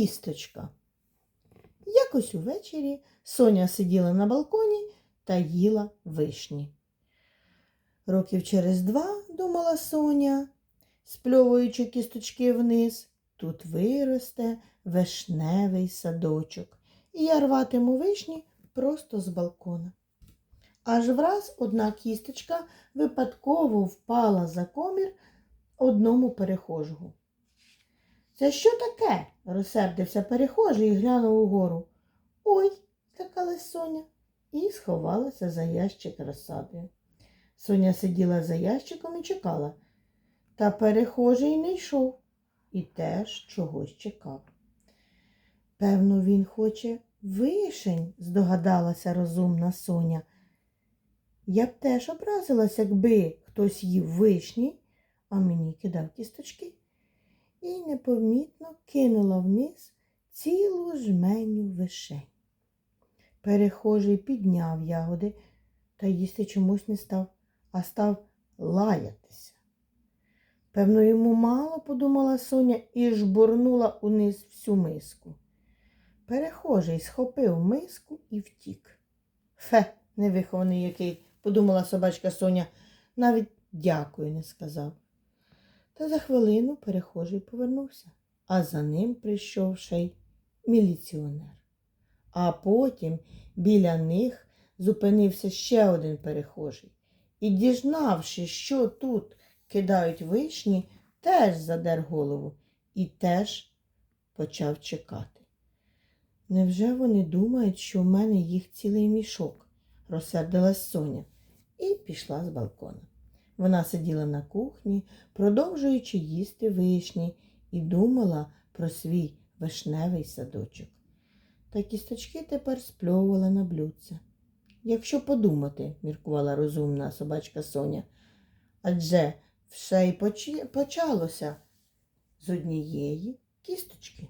кісточка. Якось увечері Соня сиділа на балконі та їла вишні. Років через два, думала Соня, спльовуючи кісточки вниз, тут виросте вишневий садочок, і я рватиму вишні просто з балкона. Аж враз одна кісточка випадково впала за комір одному перехожому. Це що таке? Розсердився перехожий і глянув угору. Ой, злякалась Соня і сховалася за ящик розсадою. Соня сиділа за ящиком і чекала. Та перехожий не йшов і теж чогось чекав. Певно, він хоче вишень, здогадалася розумна Соня. Я б теж образилась, якби хтось їв вишні, а мені кидав кісточки. І непомітно кинула вниз цілу жменю вишень. Перехожий підняв ягоди та їсти чомусь не став, а став лаятися. Певно, йому мало, подумала Соня і жбурнула униз всю миску. Перехожий схопив миску і втік. Фе, невихований який, подумала собачка Соня, навіть дякую не сказав. Та за хвилину перехожий повернувся, а за ним прийшов ще й міліціонер. А потім біля них зупинився ще один перехожий. І, дізнавшись, що тут кидають вишні, теж задер голову і теж почав чекати. Невже вони думають, що в мене їх цілий мішок? розсердилась Соня і пішла з балкона. Вона сиділа на кухні, продовжуючи їсти вишні, і думала про свій вишневий садочок. Та кісточки тепер спльовувала на блюдце. Якщо подумати, міркувала розумна собачка Соня, адже все й почалося з однієї кісточки.